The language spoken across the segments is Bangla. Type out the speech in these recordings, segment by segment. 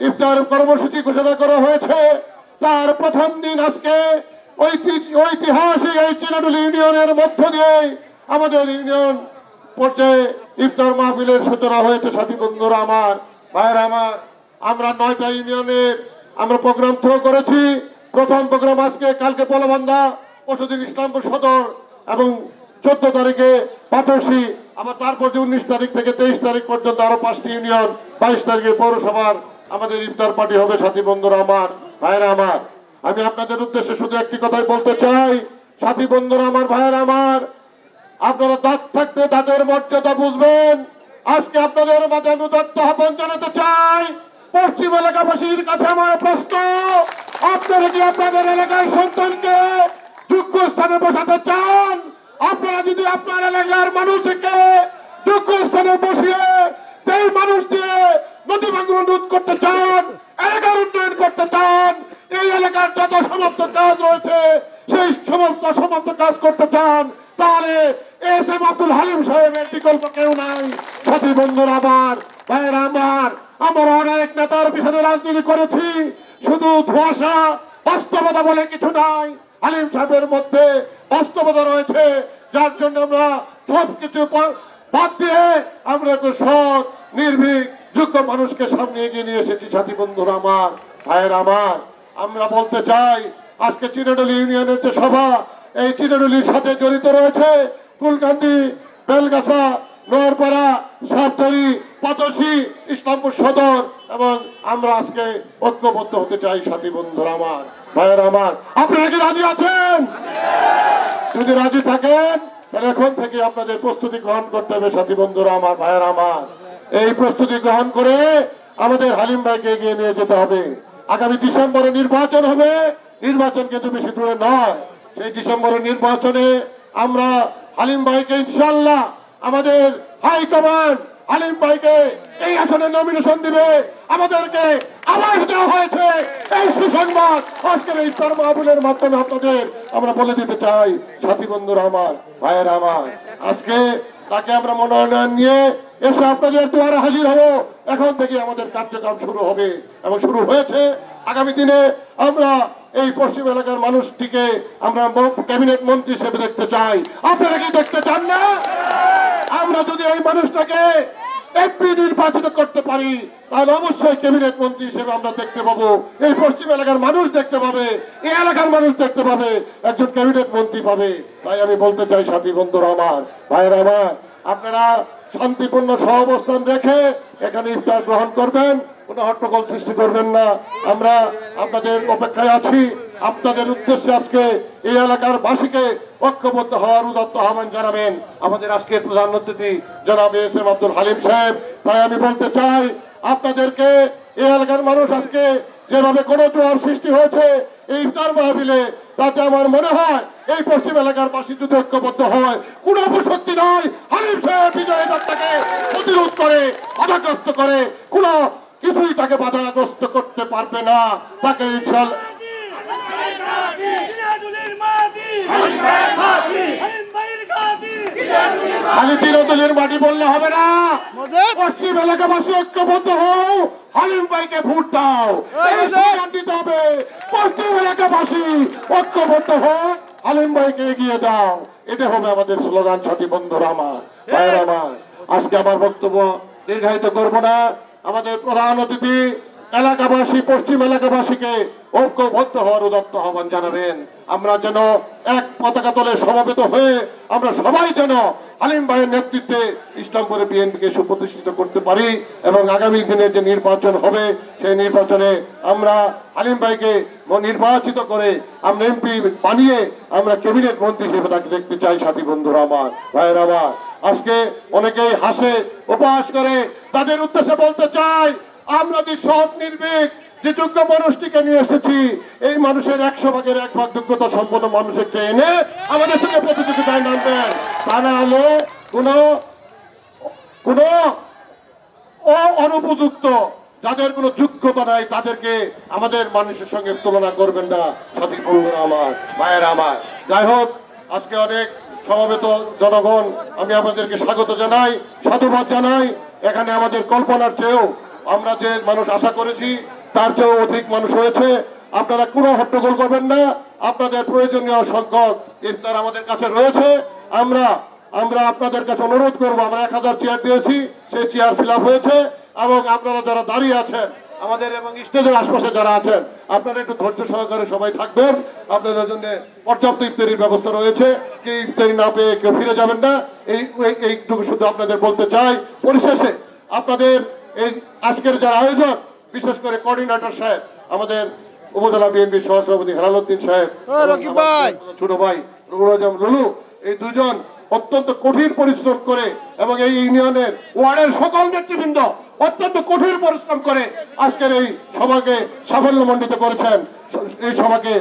ইফতার কর্মসূচি ঘোষণা করা হয়েছে। তার প্রথম দিন আজকে ঐতি- ঐতিহাসিক এই চিনাডুল ইউনিয়নের মধ্য দিয়ে আমাদের ইউনিয়ন পর্যায়ে ইফতার মাহফিলের সূচনা হয়েছে সাথী বন্ধুরা আমার, ভাইয়েরা আমার। আমরা নয়টা ইউনিয়নের আমরা প্রোগ্রাম থ্রো করেছি। প্রথম প্রোগ্রাম আজকে, কালকে পলবান্ধা, পরশুদিন ইসলামপুর সদর এবং চোদ্দ তারিখে পাথরসি আবার তারপর যে উনিশ তারিখ থেকে তেইশ তারিখ পর্যন্ত আরও পাঁচটি ইউনিয়ন, বাইশ তারিখে পৌরসভার আমাদের ইফতার পার্টি হবে, সাথী বন্ধুরা আমার, ভাইয়েরা আমার। আমি আপনাদের উদ্দেশ্যে শুধু একটি কথাই বলতে চাই, সাথী বন্ধুরা আমার, ভাইয়েরা আমার, আপনারা দাঁত থাকতে দাঁতের মর্যাদা বুঝবেন। আজকে আপনাদের মাঝে অনুদত্ত আহ্বান জানাতে চাই, পশ্চিম এলাকাবাসীর কাছে আমার প্রশ্ন, আপনারা কি আপনাদের এলাকার সন্তানকে যোগ্য স্থানে বসাতে চান? আপনারা যদি আপনার এলাকার মানুষকে যোগ্য স্থানে বসিয়ে, সেই মানুষ দিয়ে নদী ভাঙন করতে চান, এলাকার উন্নয়ন করতে চান, এই এলাকার যত সমাপ্ত কাজ রয়েছে, সেই সমস্ত সমাপ্ত কাজ করতে চান, তাহলে এস এম আব্দুল হালিম সাহেবের বিকল্প কেউ নাই। সাথী বন্ধুরা আমার, ভাইয়ের আমার, আমরা অনেক নেতার পিছনে রাজনীতি করেছি, শুধু ধোঁয়াশা, বাস্তবতা বলে কিছু নাই। হালিম সাহেবের মধ্যে বাস্তবতা রয়েছে, যার জন্য আমরা সবকিছু বাদ দিয়ে আমরা একটু সৎ, নির্ভীক যোগ্য মানুষকে সামনে এগিয়ে নিয়ে এসেছি, সাথী বন্ধুরা আমার, ভাইয়ের আমার। আমরা বলতে চাই, আজকে চিনাডলি ইউনিয়নের যে সভা, এই চিনাডলির সাথে জড়িত রয়েছে কুলকান্দি, বেলগাছা নোয়ারপাড়া সাতরি পাতসি ইসলামপুর সদর এবং আমরা আজকে ঐক্যবদ্ধ হতে চাই, সাথী বন্ধুরা আমার, ভাইয়ের আমার। আপনারা কি রাজি আছেন? যদি রাজি থাকেন, তাহলে এখন থেকে আপনাদের প্রস্তুতি গ্রহণ করতে হবে, সাথী বন্ধুরা আমার, ভাইয়ের আমার। এই প্রস্তুতি গ্রহণ করে আমাদের হালিম ভাইকে এগিয়ে নিয়ে যেতে হবে। আগামী ডিসেম্বরে নির্বাচন হবে। নির্বাচন কিন্তু বেশি দূরে নয়। সেই ডিসেম্বরের নির্বাচনে আমরা হালিম ভাইকে ইনশাল্লাহ আমাদের হাইকমান্ড হালিম ভাইকে এই আসনে নমিনেশন দিবে। আমাদেরকে আবাস দেওয়া হয়েছে এই সুসংবাদ। আজকের এই ইফতার মাহবুলের মাধ্যমে আপনাদের আমরা বলে দিতে চাই, সাথী বন্ধুরা আমার, ভাইয়ের আমার, আজকে তাকে আমরা মনোনয়ন নিয়ে এসে আপনাদের দুয়ারে হাজির হব। এখন থেকে আমাদের কার্যক্রম শুরু হবে এবং শুরু হয়েছে। আগামী দিনে আমরা এই পশ্চিম এলাকার মানুষটিকে আমরা ক্যাবিনেট মন্ত্রী হিসেবে দেখতে চাই। আপনারা কি দেখতে চান না? আমরা যদি এই মানুষটাকে এমপি নির্বাচিত করতে পারি, তাহলে অবশ্যই ক্যাবিনেট মন্ত্রী হিসেবে আমরা দেখতে পাবো। এই পশ্চিম এলাকার মানুষ দেখতে পাবে, এই এলাকার মানুষ দেখতে পাবে, একজন ক্যাবিনেট মন্ত্রী পাবে। তাই আমি বলতে চাই সাথী বন্ধুরা আমার, ভাইয়ের আমার, আপনারা শান্তিপূর্ণ সহাবস্থান রেখে এখানে ইফতার গ্রহণ করবেন। কোনো হট্টগোল সৃষ্টি করবেন না। আমরা আপনাদের অপেক্ষায় আছি। আপনাদের উদ্দেশ্যে আজকে এই এলাকার বাসীকে ঐক্যবদ্ধ হওয়ার উদাত্ত আহ্বান জানাবেন আমাদের আজকের প্রধান অতিথি, জনাব এস এম আব্দুল হালিম সাহেব। তাই আমি বলতে চাই, আপনাদেরকে এই এলাকার মানুষ আজকে যেভাবে কোনো জোয়ার সৃষ্টি হয়েছে, এই ইফতার মাহফিলে তাতে আমার মনে হয় এই পশ্চিম এলাকার বাসী যদি ঐক্যবদ্ধ হয় কোন অপশক্তি নয় হালিম সাহেব বিজয় দত্তাকে প্রতিরোধ করে বাধাগ্রস্ত করে কোন কিছুই তাকে বাধাগ্রস্ত করতে পারবে না তাকে ইনশাল্লাহ সিরাজুলের মাটি হালিম ভাইয়ের ঘাটি খালি চিরতলির মাটি বললে হবে না। পশ্চিম এলাকাবাসী ঐক্যবদ্ধ হও হালিম ভাইকে ভোট দাও। দিতে হবে। পশ্চিম এলাকাবাসী ঐক্যবদ্ধ হও হালিম ভাইকে এগিয়ে দাও। এটা হবে আমাদের স্লোগান সাথী বন্ধুরা আমার ভাইয়ের আমার। আজকে আমার বক্তব্য দীর্ঘায়িত করব না। আমাদের প্রধান অতিথি এলাকাবাসী পশ্চিম এলাকাবাসীকে ঐক্যবদ্ধ হওয়ার উদত্ত আহ্বান জানাবেন। আমরা যেন এক পতাকা তলে সমবেত হয়ে আমরা সবাই যেন আলিম ভাইয়ের নেতৃত্বে ইসলামপুরে বিএনপিকে সুপ্রতিষ্ঠিত করতে পারি এবং আগামী দিনে যে নির্বাচন হবে, সেই নির্বাচনে আমরা আলিম ভাইকে নির্বাচিত করে আমরা এমপি বানিয়ে আমরা ক্যাবিনেট মন্ত্রী হিসেবে তাকে দেখতে চাই, সাথী বন্ধুরা আমার, ভাইয়ের আমার। আজকে অনেকেই হাসে উপহাস করে, তাদের উদ্দেশ্যে বলতে চাই আমরা যে সব নির্ভীক, যে যোগ্য মানুষটিকে নিয়ে এসেছি, এই মানুষের একশো ভাগের এক ভাগ যোগ্যতা সম্পন্ন মানুষকে এনে আমাদের সঙ্গে প্রতিযোগিতায় নামবেন। তা না হলে কোনো কোনো ও অনুপযুক্ত যাদের কোনো যোগ্যতা নাই, তাদেরকে আমাদের মানুষের সঙ্গে তুলনা করবেন না, সাথী বন্ধুরা আমার মায়ের আমার। যাই হোক, আজকে অনেক সমবেত জনগণ, আমি আপনাদেরকে স্বাগত জানাই, সাধুবাদ জানাই। এখানে আমাদের কল্পনার চেয়েও আমরা যে মানুষ আশা করেছি, তার চেয়েও অধিক মানুষ হয়েছে। আপনারা কোনো হট্টগোল করবেন না। আপনাদের প্রয়োজনীয় সংখ্যক ইফতার আমাদের কাছে রয়েছে। আমরা আমরা আপনাদের কাছে অনুরোধ করব, আমরা এক হাজার চেয়ার দিয়েছি, সেই চেয়ার ফিল হয়েছে এবং আপনারা যারা দাঁড়িয়ে আছেন, আমাদের এবং স্টেজের আশপাশে যারা আছেন, আপনারা একটু ধৈর্য সহকারে সবাই থাকবেন। আপনাদের জন্য পর্যাপ্ত ইফতারির ব্যবস্থা রয়েছে। কেউ ইফতারি না পেয়ে কেউ ফিরে যাবেন না। এই, এই- এইটুকু শুধু আপনাদের বলতে চাই। পরিশেষে আপনাদের এই আজকের যারা আয়োজক বিশেষ করে কোঅর্ডিনেটর সাহেব আমাদের উপজেলা বিএনপি সহসভাপতি হেলালুদ্দিন সাহেব ওই রকিব ভাই। ছোট ভাই রুহুল আজম লুলু এই দুজন অত্যন্ত কঠিন পরিশ্রম করে এবং এই ইউনিয়নের ওয়ার্ডের সকল নেতৃবৃন্দ অত্যন্ত কঠিন পরিশ্রম করে আজকের এই সভাকে সাফল্যমণ্ডিত করেছেন। এই সভাকে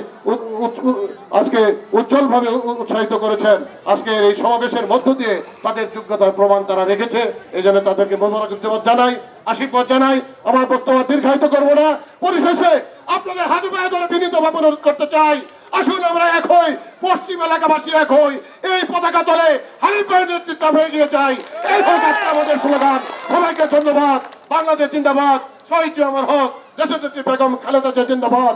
আজকে উজ্জ্বলভাবে উৎসাহিত করেছেন। আজকে এই সমাবেশের মধ্য দিয়ে তাদের যোগ্যতার প্রমাণ তারা রেখেছে। এই জন্য তাদেরকে মোবারকবাদ জানাই, আশীর্বাদ জানাই। আমার বক্তব্য দীর্ঘায়িত করব না। পরিশেষে আপনাদের হাতে পায়ে ধরে বিনীতভাবে অনুরোধ করতে চাই আসুন আমরা এক হই, পশ্চিম এলাকাবাসী এক হই। এই পতাকা তলে হারিফ ভাইয়ের নেতৃত্ব হয়ে গিয়ে চাই এই আমাদের স্লোগান। সবাইকে ধন্যবাদ। বাংলাদেশ জিন্দাবাদ। শহীদ আমার হক দেশনেত্রী বেগম খালেদা জিন্দাবাদ।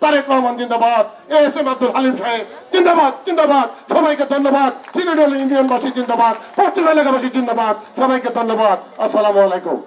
তারেক রহমান জিন্দাবাদ। A S M Abdul Halim সাহেব, জিন্দাবাদ জিন্দাবাদ। সবাইকে ধন্যবাদ। সিলেটল ইউনিয়নবাসী জিন্দাবাদ। পশ্চিম এলাকাবাসী জিন্দাবাদ। সবাইকে ধন্যবাদ। আসসালামু আলাইকুম।